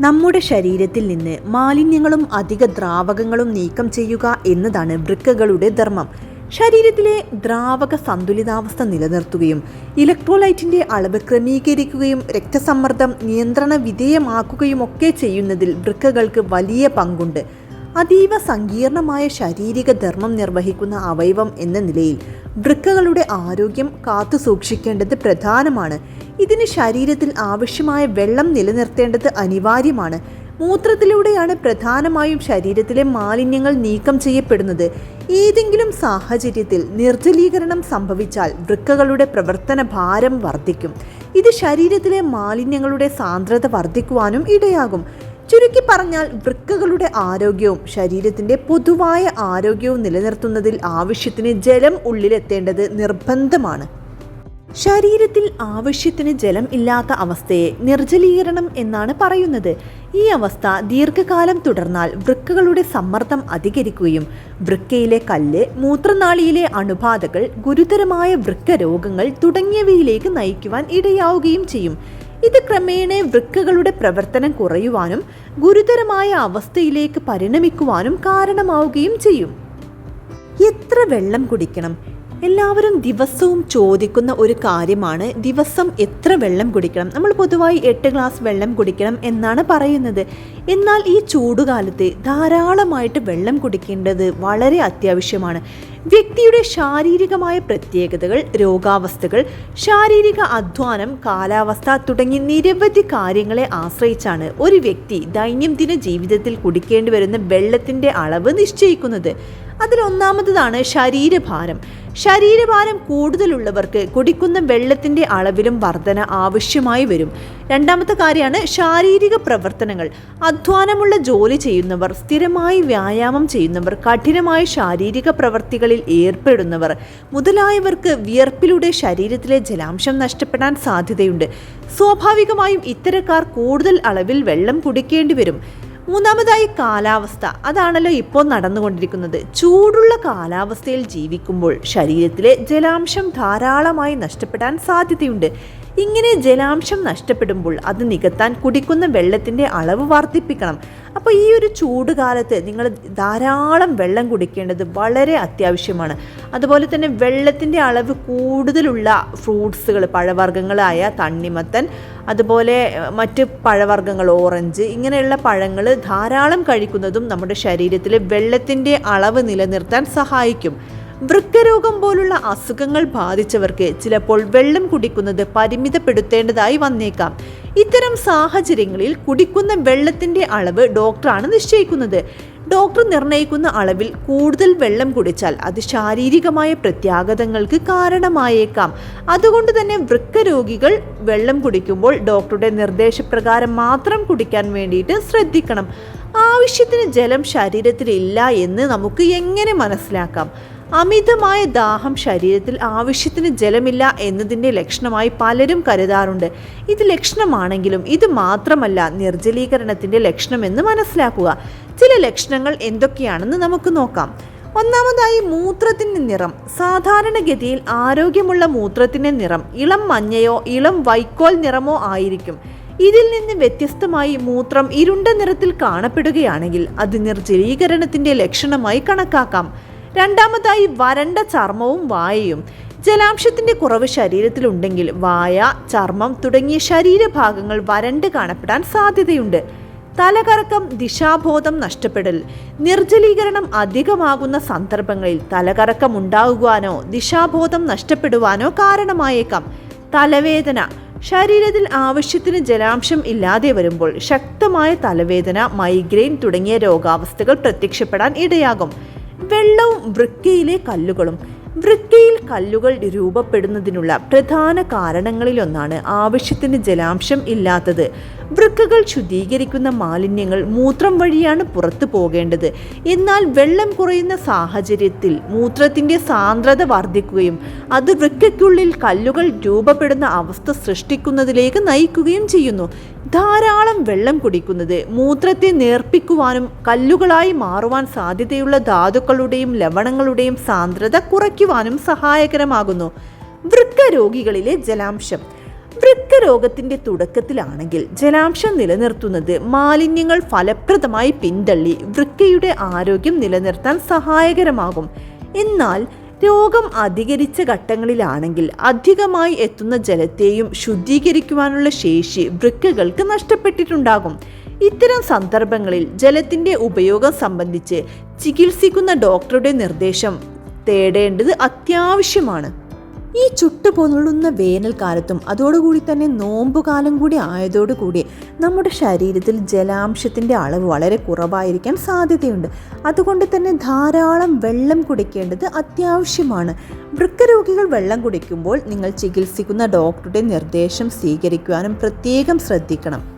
നമ്മുടെ ശരീരത്തിൽ നിന്ന് മാലിന്യങ്ങളും അധിക ദ്രാവകങ്ങളും നീക്കം ചെയ്യുക എന്നതാണ് വൃക്കകളുടെ ധർമ്മം. ശരീരത്തിലെ ദ്രാവക സന്തുലിതാവസ്ഥ നിലനിർത്തുകയും ഇലക്ട്രോലൈറ്റിന്റെ അളവ് ക്രമീകരിക്കുകയും രക്തസമ്മർദ്ദം നിയന്ത്രണ വിധേയമാക്കുകയും ഒക്കെ ചെയ്യുന്നതിൽ വൃക്കകൾക്ക് വലിയ പങ്കുണ്ട്. അതീവ സങ്കീർണമായ ശാരീരിക ധർമ്മം നിർവഹിക്കുന്ന അവയവം എന്ന നിലയിൽ വൃക്കകളുടെ ആരോഗ്യം കാത്തു സൂക്ഷിക്കേണ്ടത് പ്രധാനമാണ്. ഇതിന് ശരീരത്തിൽ ആവശ്യമായ വെള്ളം നിലനിർത്തേണ്ടത് അനിവാര്യമാണ്. മൂത്രത്തിലൂടെയാണ് പ്രധാനമായും ശരീരത്തിലെ മാലിന്യങ്ങൾ നീക്കം ചെയ്യപ്പെടുന്നത്. ഏതെങ്കിലും സാഹചര്യത്തിൽ നിർജലീകരണം സംഭവിച്ചാൽ വൃക്കകളുടെ പ്രവർത്തന ഭാരം വർദ്ധിക്കും. ഇത് ശരീരത്തിലെ മാലിന്യങ്ങളുടെ സാന്ദ്രത വർദ്ധിക്കുവാനും ഇടയാകും. ചുരുക്കി പറഞ്ഞാൽ വൃക്കകളുടെ ആരോഗ്യവും ശരീരത്തിന്റെ പൊതുവായ ആരോഗ്യവും നിലനിർത്തുന്നതിൽ ആവശ്യത്തിന് ജലം ഉള്ളിലെത്തേണ്ടത് നിർബന്ധമാണ്. ശരീരത്തിൽ ആവശ്യത്തിന് ജലം ഇല്ലാത്ത അവസ്ഥയെ നിർജലീകരണം എന്നാണ് പറയുന്നത്. ഈ അവസ്ഥ ദീർഘകാലം തുടർന്നാൽ വൃക്കകളുടെ സമ്മർദ്ദം അധികരിക്കുകയും വൃക്കയിലെ കല്ല് മൂത്രനാളിയിലെ അണുബാധകൾ ഗുരുതരമായ വൃക്ക രോഗങ്ങൾ തുടങ്ങിയവയിലേക്ക് നയിക്കുവാൻ ഇടയാവുകയും ചെയ്യും. ഇത് ക്രമേണ വൃക്കകളുടെ പ്രവർത്തനം കുറയുവാനും ഗുരുതരമായ അവസ്ഥയിലേക്ക് പരിണമിക്കുവാനും കാരണമാവുകയും ചെയ്യും. എത്ര വെള്ളം കുടിക്കണം? എല്ലാവരും ദിവസവും ചോദിക്കുന്ന ഒരു കാര്യമാണ് ദിവസം എത്ര വെള്ളം കുടിക്കണം? നമ്മൾ പൊതുവായി എട്ട് ഗ്ലാസ് വെള്ളം കുടിക്കണം എന്നാണ് പറയുന്നത്. എന്നാൽ ഈ ചൂടുകാലത്ത് ധാരാളമായിട്ട് വെള്ളം കുടിക്കേണ്ടത് വളരെ അത്യാവശ്യമാണ്. വ്യക്തിയുടെ ശാരീരികമായ പ്രത്യേകതകൾ രോഗാവസ്ഥകൾ ശാരീരിക അധ്വാനം കാലാവസ്ഥ തുടങ്ങി നിരവധി കാര്യങ്ങളെ ആശ്രയിച്ചാണ് ഒരു വ്യക്തി ദൈനംദിന ജീവിതത്തിൽ കുടിക്കേണ്ടി വരുന്ന വെള്ളത്തിന്റെ അളവ് നിശ്ചയിക്കുന്നത്. അതിൽ അതിലൊന്നാമതാണ് ശരീരഭാരം. ശരീരഭാരം കൂടുതലുള്ളവർക്ക് കുടിക്കുന്ന വെള്ളത്തിന്റെ അളവിലും വർധന ആവശ്യമായി വരും. രണ്ടാമത്തെ കാര്യമാണ് ശാരീരിക പ്രവർത്തനങ്ങൾ. അധ്വാനമുള്ള ജോലി ചെയ്യുന്നവർ സ്ഥിരമായി വ്യായാമം ചെയ്യുന്നവർ കഠിനമായ ശാരീരിക പ്രവർത്തികളിൽ ഏർപ്പെടുന്നവർ. മുതലായവർക്ക് വിയർപ്പിലൂടെ ശരീരത്തിലെ ജലാംശം നഷ്ടപ്പെടാൻ സാധ്യതയുണ്ട്. സ്വാഭാവികമായും ഇത്തരക്കാർ കൂടുതൽ അളവിൽ വെള്ളം കുടിക്കേണ്ടി വരും. മൂന്നാമതായി കാലാവസ്ഥ. അതാണല്ലോ ഇപ്പോൾ നടന്നുകൊണ്ടിരിക്കുന്നത്. ചൂടുള്ള കാലാവസ്ഥയിൽ ജീവിക്കുമ്പോൾ ശരീരത്തിലെ ജലാംശം ധാരാളമായി നഷ്ടപ്പെടാൻ സാധ്യതയുണ്ട്. ഇങ്ങനെ ജലാംശം നഷ്ടപ്പെടുമ്പോൾ അത് നികത്താൻ കുടിക്കുന്ന വെള്ളത്തിന്റെ അളവ് വർദ്ധിപ്പിക്കണം. അപ്പോൾ ഈ ഒരു ചൂട് കാലത്ത് നിങ്ങൾ ധാരാളം വെള്ളം കുടിക്കേണ്ടത് വളരെ അത്യാവശ്യമാണ്. അതുപോലെ തന്നെ വെള്ളത്തിന്റെ അളവ് കൂടുതലുള്ള ഫ്രൂട്ട്സുകൾ പഴവർഗങ്ങളായ തണ്ണിമത്തൻ അതുപോലെ മറ്റ് പഴവർഗങ്ങൾ ഓറഞ്ച് ഇങ്ങനെയുള്ള പഴങ്ങൾ ധാരാളം കഴിക്കുന്നതും നമ്മുടെ ശരീരത്തിലെ വെള്ളത്തിന്റെ അളവ് നിലനിർത്താൻ സഹായിക്കും. വൃക്കരോഗം പോലുള്ള അസുഖങ്ങൾ ബാധിച്ചവർക്ക് ചിലപ്പോൾ വെള്ളം കുടിക്കുന്നത് പരിമിതപ്പെടുത്തേണ്ടതായി വന്നേക്കാം. ഇത്തരം സാഹചര്യങ്ങളിൽ കുടിക്കുന്ന വെള്ളത്തിന്റെ അളവ് ഡോക്ടറാണ് നിശ്ചയിക്കുന്നത്. ഡോക്ടർ നിർണയിക്കുന്ന അളവിൽ കൂടുതൽ വെള്ളം കുടിച്ചാൽ അത് ശാരീരികമായ പ്രത്യാഘാതങ്ങൾക്ക് കാരണമായേക്കാം. അതുകൊണ്ട് തന്നെ വൃക്ക രോഗികൾ വെള്ളം കുടിക്കുമ്പോൾ ഡോക്ടറുടെ നിർദ്ദേശപ്രകാരം മാത്രം കുടിക്കാൻ വേണ്ടിയിട്ട് ശ്രദ്ധിക്കണം. ആവശ്യത്തിന് ജലം ശരീരത്തിലില്ല എന്ന് നമുക്ക് എങ്ങനെ മനസ്സിലാക്കാം? അമിതമായ ദാഹം ശരീരത്തിൽ ആവശ്യത്തിന് ജലമില്ല എന്നതിന്റെ ലക്ഷണമായി പലരും കരുതാറുണ്ട്. ഇത് ലക്ഷണമാണെങ്കിലും ഇത് മാത്രമല്ല നിർജലീകരണത്തിന്റെ ലക്ഷണമെന്ന് മനസ്സിലാക്കുക. ചില ലക്ഷണങ്ങൾ എന്തൊക്കെയാണെന്ന് നമുക്ക് നോക്കാം. ഒന്നാമതായി മൂത്രത്തിന്റെ നിറം. സാധാരണഗതിയിൽ ആരോഗ്യമുള്ള മൂത്രത്തിന്റെ നിറം ഇളം മഞ്ഞയോ ഇളം വൈക്കോൽ നിറമോ ആയിരിക്കും. ഇതിൽ നിന്ന് വ്യത്യസ്തമായി മൂത്രം ഇരുണ്ട നിറത്തിൽ കാണപ്പെടുകയാണെങ്കിൽ അത് നിർജലീകരണത്തിന്റെ ലക്ഷണമായി കണക്കാക്കാം. രണ്ടാമതായി വരണ്ട ചർമ്മവും വായയും. ജലാംശത്തിന്റെ കുറവ് ശരീരത്തിലുണ്ടെങ്കിൽ വായ ചർമ്മം തുടങ്ങിയ ശരീരഭാഗങ്ങൾ വരണ്ട് കാണപ്പെടാൻ സാധ്യതയുണ്ട്. തലകറക്കം ദിശാബോധം നഷ്ടപ്പെടൽ നിർജലീകരണം അധികമാകുന്ന സന്ദർഭങ്ങളിൽ തലകറക്കം ഉണ്ടാകുവാനോ ദിശാബോധം നഷ്ടപ്പെടുവാനോ കാരണമായേക്കാം. തലവേദന ശരീരത്തിൽ ആവശ്യത്തിന് ജലാംശം ഇല്ലാതെ വരുമ്പോൾ ശക്തമായ തലവേദന മൈഗ്രെയിൻ തുടങ്ങിയ രോഗാവസ്ഥകൾ പ്രത്യക്ഷപ്പെടാൻ ഇടയാകും. വെള്ളവും വൃക്കയിലെ കല്ലുകളും. വൃക്കയിൽ കല്ലുകൾ രൂപപ്പെടുന്നതിനുള്ള പ്രധാന കാരണങ്ങളിലൊന്നാണ് ആവശ്യത്തിന് ജലാംശം ഇല്ലാത്തത്. വൃക്കകൾ ശുദ്ധീകരിക്കുന്ന മാലിന്യങ്ങൾ മൂത്രം വഴിയാണ് പുറത്തു പോകേണ്ടത്. എന്നാൽ വെള്ളം കുറയുന്ന സാഹചര്യത്തിൽ മൂത്രത്തിന്റെ സാന്ദ്രത വർദ്ധിക്കുകയും അത് വൃക്കയ്ക്കുള്ളിൽ കല്ലുകൾ രൂപപ്പെടുന്ന അവസ്ഥ സൃഷ്ടിക്കുന്നതിലേക്ക് നയിക്കുകയും ചെയ്യുന്നു. ധാരാളം വെള്ളം കുടിക്കുന്നത് മൂത്രത്തെ നേർപ്പിക്കുവാനും കല്ലുകളായി മാറുവാൻ സാധ്യതയുള്ള ധാതുക്കളുടെയും ലവണങ്ങളുടെയും സാന്ദ്രത കുറയ്ക്കുവാനും സഹായകരമാകുന്നു. വൃക്ക രോഗികളിലെ ജലാംശം. വൃക്ക രോഗത്തിന്റെ തുടക്കത്തിലാണെങ്കിൽ ജലാംശം നിലനിർത്തുന്നത് മാലിന്യങ്ങൾ ഫലപ്രദമായി പിന്തള്ളി വൃക്കയുടെ ആരോഗ്യം നിലനിർത്താൻ സഹായകരമാകും. എന്നാൽ രോഗം അധികരിച്ച ഘട്ടങ്ങളിലാണെങ്കിൽ അധികമായി എത്തുന്ന ജലത്തെയും ശുദ്ധീകരിക്കുവാനുള്ള ശേഷി വൃക്കകൾക്ക് നഷ്ടപ്പെട്ടിട്ടുണ്ടാകും. ഇത്തരം സന്ദർഭങ്ങളിൽ ജലത്തിന്റെ ഉപയോഗം സംബന്ധിച്ച് ചികിത്സിക്കുന്ന ഡോക്ടറുടെ നിർദ്ദേശം തേടേണ്ടത് അത്യാവശ്യമാണ്. ഈ ചുട്ടുപൊള്ളുന്ന വേനൽക്കാലത്തും അതോടുകൂടി തന്നെ നോമ്പുകാലം കൂടി ആയതോടുകൂടി നമ്മുടെ ശരീരത്തിൽ ജലാംശത്തിന്റെ അളവ് വളരെ കുറവായിരിക്കാൻ സാധ്യതയുണ്ട്. അതുകൊണ്ട് തന്നെ ധാരാളം വെള്ളം കുടിക്കേണ്ടത് അത്യാവശ്യമാണ്. വൃക്കരോഗികൾ വെള്ളം കുടിക്കുമ്പോൾ നിങ്ങൾ ചികിത്സിക്കുന്ന ഡോക്ടറുടെ നിർദ്ദേശം സ്വീകരിക്കുവാനും പ്രത്യേകം ശ്രദ്ധിക്കണം.